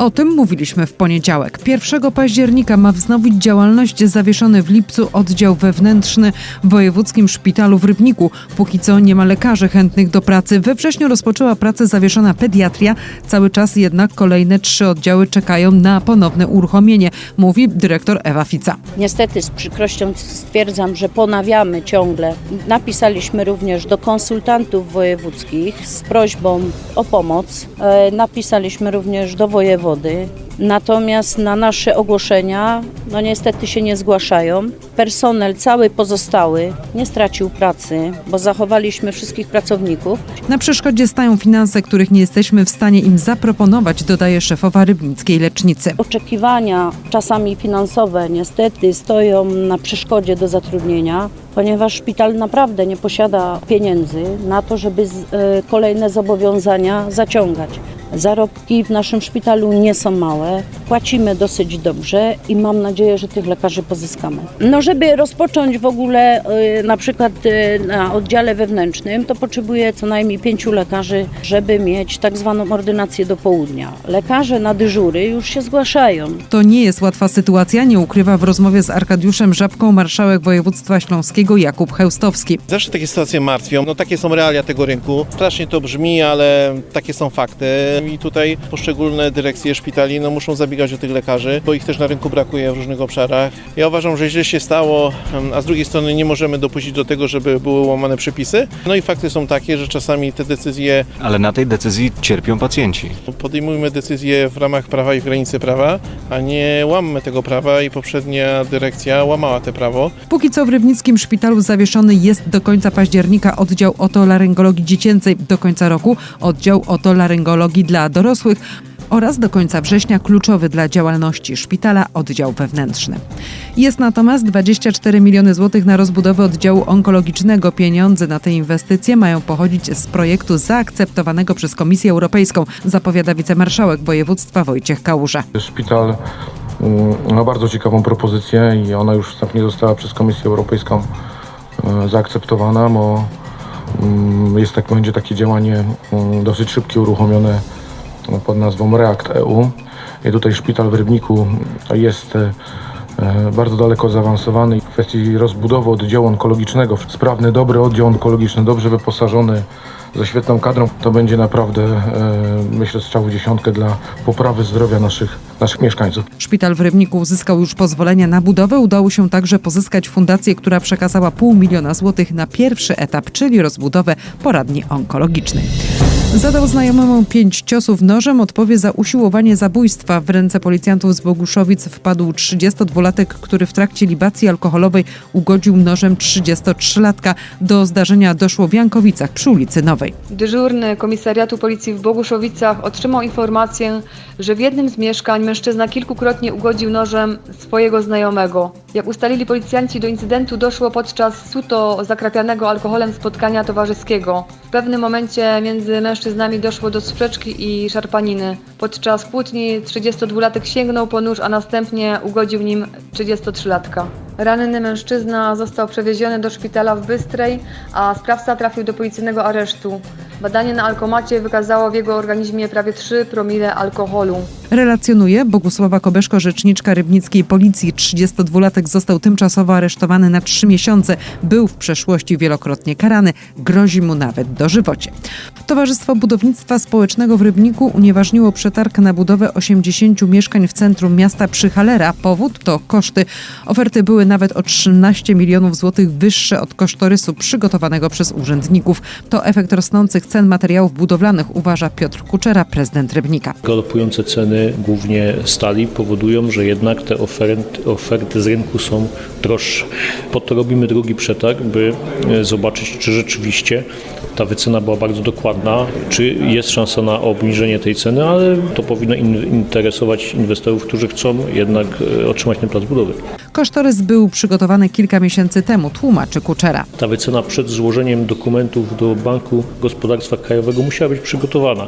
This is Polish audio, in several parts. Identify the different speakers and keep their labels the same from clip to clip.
Speaker 1: O tym mówiliśmy w poniedziałek. 1 października ma wznowić działalność zawieszony w lipcu oddział wewnętrzny w Wojewódzkim Szpitalu w Rybniku. Póki co nie ma lekarzy chętnych do pracy. We wrześniu rozpoczęła pracę zawieszona pediatria. Cały czas jednak kolejne trzy oddziały czekają na ponowne uruchomienie, mówi dyrektor Ewa Fica.
Speaker 2: Niestety z przykrością stwierdzam, że ponawiamy ciągle. Napisaliśmy również do konsultantów wojewódzkich z prośbą o pomoc. E, Napisaliśmy również do wojewody. Natomiast na nasze ogłoszenia, no niestety się nie zgłaszają. Personel cały pozostały nie stracił pracy, bo zachowaliśmy wszystkich pracowników.
Speaker 1: Na przeszkodzie stają finanse, których nie jesteśmy w stanie im zaproponować, dodaje szefowa rybnickiej lecznicy.
Speaker 2: Oczekiwania, czasami finansowe, niestety stoją na przeszkodzie do zatrudnienia, ponieważ szpital naprawdę nie posiada pieniędzy na to, żeby z, e, kolejne zobowiązania zaciągać. Zarobki w naszym szpitalu nie są małe, płacimy dosyć dobrze i mam nadzieję, że tych lekarzy pozyskamy. No, żeby rozpocząć w ogóle e, na przykład e, na oddziale wewnętrznym, to potrzebuję co najmniej pięciu lekarzy, żeby mieć tak zwaną ordynację do południa. Lekarze na dyżury już się zgłaszają.
Speaker 1: To nie jest łatwa sytuacja, nie ukrywa w rozmowie z Arkadiuszem Żabką marszałek województwa śląskiego Jakub Chełstowski.
Speaker 3: Zawsze takie sytuacje martwią. No takie są realia tego rynku. Strasznie to brzmi, ale takie są fakty. I tutaj poszczególne dyrekcje szpitali no, muszą zabiegać o tych lekarzy, bo ich też na rynku brakuje w różnych obszarach. Ja uważam, że źle się stało, a z drugiej strony nie możemy dopuścić do tego, żeby były łamane przepisy. No i fakty są takie, że czasami te decyzje,
Speaker 4: Ale na tej decyzji cierpią pacjenci.
Speaker 3: podejmujmy decyzje w ramach prawa i w granicy prawa, a nie łammy tego prawa i poprzednia dyrekcja łamała te prawo.
Speaker 1: Póki co w Rybnickim Szpitalu zawieszony jest do końca października oddział otolaryngologii dziecięcej, do końca roku oddział otolaryngologii dla dorosłych oraz do końca września kluczowy dla działalności szpitala oddział wewnętrzny. Jest natomiast 24 miliony złotych na rozbudowę oddziału onkologicznego. Pieniądze na te inwestycje mają pochodzić z projektu zaakceptowanego przez Komisję Europejską, zapowiada wicemarszałek województwa Wojciech Kałuża.
Speaker 5: Szpital mm, ma bardzo ciekawą propozycję i ona już wstępnie została przez Komisję Europejską e, zaakceptowana, bo mm, jest tak, będzie takie działanie mm, dosyć szybkie uruchomione pod nazwą React EU. I tutaj szpital w Rybniku jest e, bardzo daleko zaawansowany w kwestii rozbudowy oddziału onkologicznego. Sprawny, dobry oddział onkologiczny, dobrze wyposażony, ze świetną kadrą. To będzie naprawdę, e, myślę, strzał w dziesiątkę dla poprawy zdrowia naszych, naszych mieszkańców.
Speaker 1: Szpital w Rybniku uzyskał już pozwolenia na budowę. Udało się także pozyskać fundację, która przekazała pół miliona złotych na pierwszy etap, czyli rozbudowę poradni onkologicznej. Zadał znajomemu pięć ciosów nożem, odpowie za usiłowanie zabójstwa. W ręce policjantów z Boguszowic wpadł 32-latek, który w trakcie libacji alkoholowej ugodził nożem 33-latka. Do zdarzenia doszło w Jankowicach przy ulicy Nowej.
Speaker 6: Dyżurny Komisariatu Policji w Boguszowicach otrzymał informację, że w jednym z mieszkań mężczyzna kilkukrotnie ugodził nożem swojego znajomego. Jak ustalili policjanci, do incydentu doszło podczas suto zakrapianego alkoholem spotkania towarzyskiego. W pewnym momencie między mężczyznami doszło do sprzeczki i szarpaniny. Podczas kłótni 32-latek sięgnął po nóż, a następnie ugodził nim 33-latka. Ranny mężczyzna został przewieziony do szpitala w Bystrej, a sprawca trafił do policyjnego aresztu. Badanie na alkomacie wykazało w jego organizmie prawie 3 promile alkoholu.
Speaker 1: Relacjonuje Bogusława Kobeszko, rzeczniczka rybnickiej policji. 32-latek został tymczasowo aresztowany na 3 miesiące. Był w przeszłości wielokrotnie karany. Grozi mu nawet dożywocie. Towarzystwo Budownictwa Społecznego w Rybniku unieważniło przetarg na budowę 80 mieszkań w centrum miasta przy Halera. Powód to koszty. Oferty były nawet o 13 milionów złotych wyższe od kosztorysu przygotowanego przez urzędników. To efekt rosnących cen materiałów budowlanych, uważa Piotr Kuczera, prezydent Rybnika.
Speaker 7: Galopujące ceny głównie stali powodują, że jednak te oferty, oferty z rynku są droższe. Po to robimy drugi przetarg, by e, zobaczyć, czy rzeczywiście ta wycena była bardzo dokładna, czy jest szansa na obniżenie tej ceny, ale to powinno in- interesować inwestorów, którzy chcą jednak e, otrzymać ten plac budowy.
Speaker 1: Kosztorys był przygotowany kilka miesięcy temu, tłumaczy Kuczera.
Speaker 7: Ta wycena przed złożeniem dokumentów do Banku Gospodarstwa Krajowego musiała być przygotowana.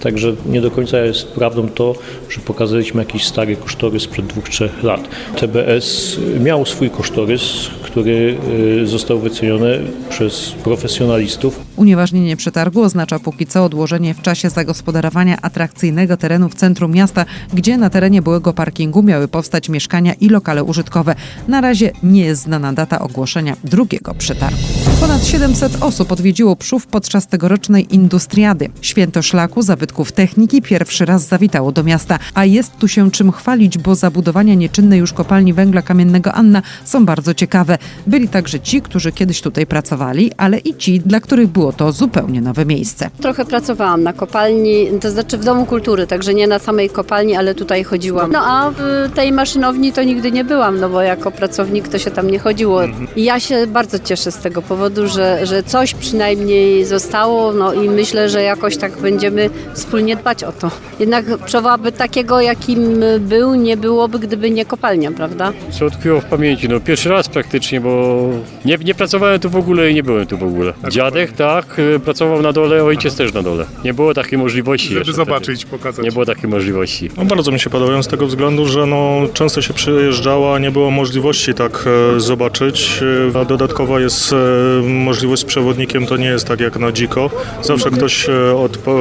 Speaker 7: Także nie do końca jest prawdą to, że pokazaliśmy jakiś stary kosztorys sprzed dwóch, trzech lat. TBS miał swój kosztorys, który y, został wyceniony przez profesjonalistów.
Speaker 1: Unieważnienie przetargu oznacza póki co odłożenie w czasie zagospodarowania atrakcyjnego terenu w centrum miasta, gdzie na terenie byłego parkingu miały powstać mieszkania i lokale użytkowe. Na razie nie jest znana data ogłoszenia drugiego przetargu. Ponad 700 osób odwiedziło Przów podczas tegorocznej Industriady. Święto szlaku, zabytków techniki pierwszy raz zawitało do miasta, a jest tu się czym chwalić, bo zabudowania nieczynnej już kopalni węgla kamiennego Anna są bardzo ciekawe. Byli także ci, którzy kiedyś tutaj pracowali, ale i ci, dla których było to zupełnie nowe miejsce.
Speaker 8: Trochę pracowałam na kopalni, to znaczy w Domu Kultury, także nie na samej kopalni, ale tutaj chodziłam. No a w tej maszynowni to nigdy nie byłam, no bo jako pracownik to się tam nie chodziło. I ja się bardzo cieszę z tego powodu, że, że coś przynajmniej zostało, no i myślę, że jakoś tak będziemy wspólnie dbać o to. Jednak przewołaby takiego, jakim był, nie byłoby, gdyby nie kopalnia, prawda?
Speaker 9: Co utkwiło w pamięci? No pierwszy raz praktycznie, bo nie, nie pracowałem tu w ogóle i nie byłem tu w ogóle. Dziadek tak, y, pracował na dole, ojciec też na dole. Nie było takiej możliwości
Speaker 10: Żeby zobaczyć,
Speaker 9: wtedy.
Speaker 10: pokazać.
Speaker 9: Nie było takiej możliwości.
Speaker 10: No, bardzo mi się podobają z tego względu, że no, często się przyjeżdżała, nie było możliwości tak e, zobaczyć. E, a dodatkowa jest e, możliwość z przewodnikiem, to nie jest tak jak na dziko. Zawsze ktoś e, odpo,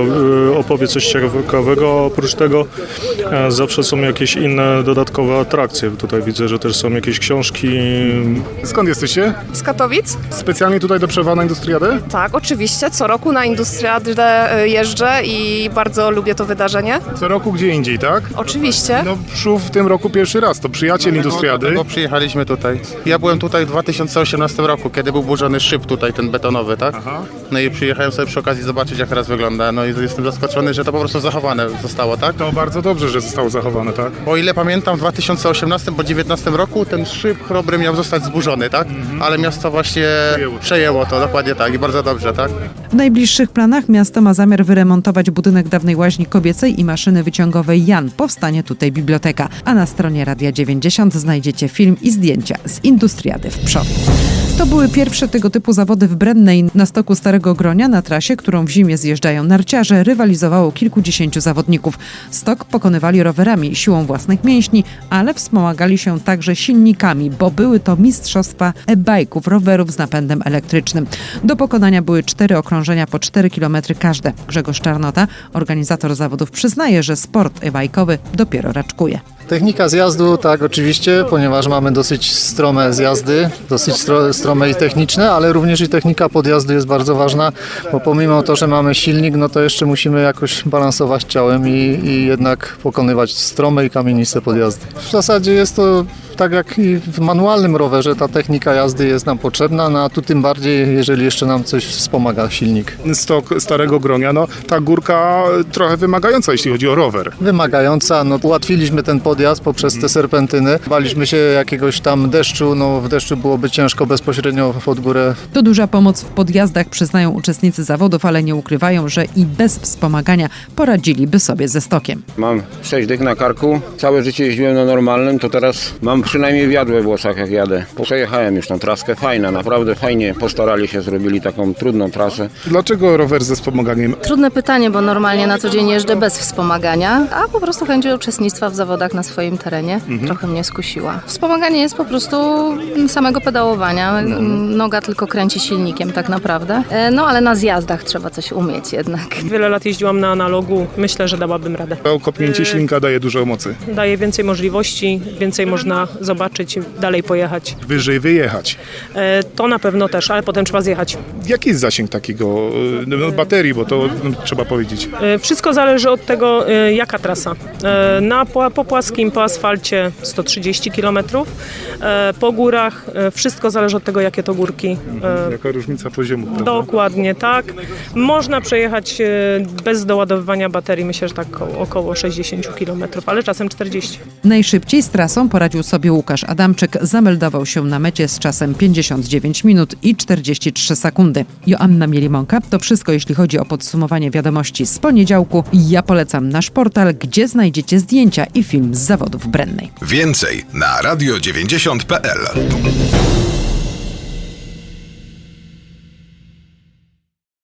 Speaker 10: e, opowie coś ciekawego, a oprócz tego e, zawsze są jakieś inne dodatkowe atrakcje. Tutaj widzę, że też są jakieś książki.
Speaker 11: Skąd jesteście?
Speaker 12: Z Katowic?
Speaker 11: Specjalnie tutaj do Przewa na Industriadę?
Speaker 12: Tak, oczywiście. Co roku na Industriadę e, jeżdżę i bardzo lubię to wydarzenie.
Speaker 11: Co roku gdzie indziej, tak?
Speaker 12: Oczywiście.
Speaker 11: No Przów w tym roku pierwszy raz, to przyjaciel Industriady.
Speaker 13: Bo przyjechaliśmy tutaj. Ja byłem tutaj w 2018 roku, kiedy był burzony szyb tutaj, ten betonowy, tak?
Speaker 11: Aha.
Speaker 13: No i przyjechałem sobie przy okazji zobaczyć, jak teraz wygląda. No i jestem zaskoczony, że to po prostu zachowane zostało, tak?
Speaker 11: To bardzo dobrze, że zostało zachowane, tak?
Speaker 13: O ile pamiętam, w 2018 bo 2019 roku ten szyb chrobry miał zostać zburzony, tak? Ale miasto właśnie
Speaker 11: Przejęło.
Speaker 13: przejęło to, dokładnie tak i bardzo dobrze, tak?
Speaker 1: W najbliższych planach miasto ma zamiar wyremontować budynek dawnej łaźni kobiecej i maszyny wyciągowej Jan. Powstanie tutaj biblioteka, a na stronie Radia 90 znajdziecie film i zdjęcia z Industriady w Przowie. To były pierwsze tego typu zawody w Brennej na stoku Starego Gronia na trasie, którą w zimie zjeżdżają narciarze, rywalizowało kilkudziesięciu zawodników. Stok pokonywali rowerami siłą własnych mięśni, ale wspomagali się także silnikami, bo były to mistrzostwa e-bajków, rowerów z napędem elektrycznym. Do pokonania były cztery okrążenia po 4 km każde. Grzegorz Czarnota, organizator zawodów, przyznaje, że sport e-bajkowy dopiero raczkuje.
Speaker 14: Technika zjazdu, tak oczywiście, ponieważ mamy dosyć strome zjazdy, dosyć stro, strome i techniczne, ale również i technika podjazdu jest bardzo ważna, bo pomimo to, że mamy silnik, no to jeszcze musimy jakoś balansować ciałem i, i jednak pokonywać strome i kamieniste podjazdy. W zasadzie jest to tak jak i w manualnym rowerze, ta technika jazdy jest nam potrzebna, no a tu tym bardziej, jeżeli jeszcze nam coś wspomaga silnik.
Speaker 11: Stok Starego Gronia, no ta górka trochę wymagająca, jeśli chodzi o rower.
Speaker 14: wymagająca. No, ułatwiliśmy ten podjazd poprzez te serpentyny. Baliśmy się jakiegoś tam deszczu, no w deszczu byłoby ciężko bezpośrednio pod górę
Speaker 1: To duża pomoc w podjazdach, przyznają uczestnicy zawodów, ale nie ukrywają, że i bez wspomagania poradziliby sobie ze stokiem.
Speaker 15: Mam 6 dych na karku, całe życie jeździłem na normalnym, to teraz mam przynajmniej wiatr we włosach jak jadę. Przejechałem już tą traskę, fajna, naprawdę fajnie postarali się, zrobili taką trudną trasę.
Speaker 11: Dlaczego rower ze wspomaganiem?
Speaker 8: Trudne pytanie, bo normalnie na co dzień jeżdżę bez wspomagania, a po prostu chęć uczestnictwa w zawodach na swoim terenie trochę mnie skusiła. Wspomaganie jest po prostu samego pedałowania. Noga tylko kręci silnikiem tak naprawdę. E, No ale na zjazdach trzeba coś umieć jednak.
Speaker 12: Wiele lat jeździłam na analogu. Myślę, że dałabym radę.
Speaker 11: Kopnięcie silnika daje dużo mocy.
Speaker 12: Daje więcej możliwości, więcej można zobaczyć, dalej pojechać.
Speaker 11: Wyżej wyjechać.
Speaker 12: E, To na pewno też, ale potem trzeba zjechać.
Speaker 11: Jaki jest zasięg takiego y, no, baterii, bo to no, trzeba powiedzieć.
Speaker 12: E, Wszystko zależy od tego, e, jaka trasa. E, Na, po płaskim, po asfalcie 130 km, po górach e, wszystko zależy od tego, jakie to górki. E,
Speaker 11: Jaka różnica poziomu, prawda?
Speaker 12: Dokładnie tak. Można przejechać e, bez doładowywania baterii, myślę, że tak około, około 60 km, ale czasem 40.
Speaker 1: Najszybciej z trasą poradził sobie Łukasz Adamczyk zameldował się na mecie z czasem 59 minut i 43 sekundy. Joanna Mielimonka to wszystko, jeśli chodzi o podsumowanie wiadomości z poniedziałku. Ja polecam nasz portal, gdzie znajdziecie zdjęcia i film z zawodów Brennej.
Speaker 16: Więcej na radio90.pl.